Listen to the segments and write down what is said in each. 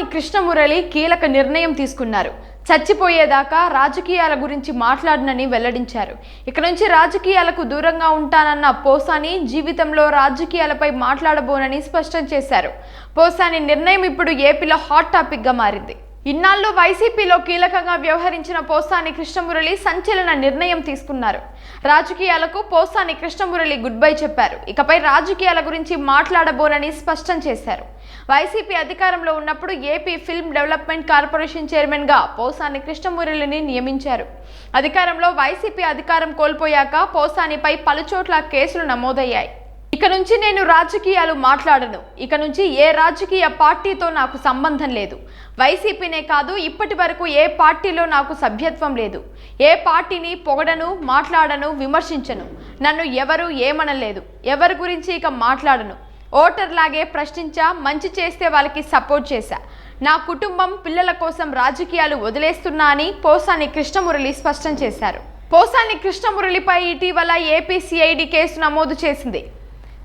కృష్ణ కృష్ణమురళి కీలక నిర్ణయం తీసుకున్నారు. చచ్చిపోయేదాకా రాజకీయాల గురించి మాట్లాడనని వెల్లడించారు. ఇక నుంచి రాజకీయాలకు దూరంగా ఉంటానన్న పోసాని జీవితంలో రాజకీయాలపై మాట్లాడబోనని స్పష్టం చేశారు. పోసాని నిర్ణయం ఇప్పుడు ఏపీలో హాట్ టాపిక్గా మారింది. ఇన్నాళ్ళు వైసీపీలో కీలకంగా వ్యవహరించిన పోసాని కృష్ణమురళి సంచలన నిర్ణయం తీసుకున్నారు. రాజకీయాలకు పోసాని కృష్ణమురళి గుడ్ బై చెప్పారు. ఇకపై రాజకీయాల గురించి మాట్లాడబోనని స్పష్టం చేశారు. వైసీపీ అధికారంలో ఉన్నప్పుడు ఏపీ ఫిల్మ్ డెవలప్మెంట్ కార్పొరేషన్ చైర్మన్గా పోసాని కృష్ణమురళిని నియమించారు. అధికారంలో వైసీపీ అధికారం కోల్పోయాక పోసానిపై పలుచోట్ల కేసులు నమోదయ్యాయి. ఇక నుంచి నేను రాజకీయాలు మాట్లాడను. ఇక నుంచి ఏ రాజకీయ పార్టీతో నాకు సంబంధం లేదు. వైసీపీనే కాదు ఇప్పటి వరకు ఏ పార్టీలో నాకు సభ్యత్వం లేదు. ఏ పార్టీని పొగడను మాట్లాడను విమర్శించను. నన్ను ఎవరు ఏమనలేదు. ఎవరి గురించి ఇక మాట్లాడను. ఓటర్ లాగే ప్రశ్నించా మంచి చేస్తే వాళ్ళకి సపోర్ట్ చేశా. నా కుటుంబం పిల్లల కోసం రాజకీయాలు వదిలేస్తున్నా అని పోసాని కృష్ణమురళి స్పష్టం చేశారు. పోసాని కృష్ణమురళిపై ఇటీవల ఏపీ సిఐడి కేసు నమోదు చేసింది.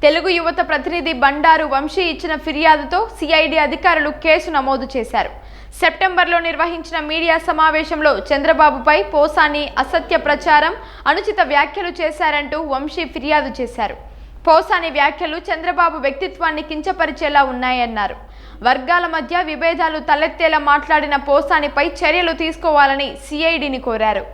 తెలుగు యువత ప్రతినిధి బండారు వంశీ ఇచ్చిన ఫిర్యాదుతో సిఐడి అధికారులు కేసు నమోదు చేశారు. సెప్టెంబర్లో నిర్వహించిన మీడియా సమావేశంలో చంద్రబాబుపై పోసాని అసత్య ప్రచారం అనుచిత వ్యాఖ్యలు చేశారంటూ వంశీ ఫిర్యాదు చేశారు. పోసాని వ్యాఖ్యలు చంద్రబాబు వ్యక్తిత్వాన్ని కించపరిచేలా ఉన్నాయన్నారు. వర్గాల మధ్య విభేదాలు తలెత్తేలా మాట్లాడిన పోసానిపై చర్యలు తీసుకోవాలని సిఐడిని కోరారు.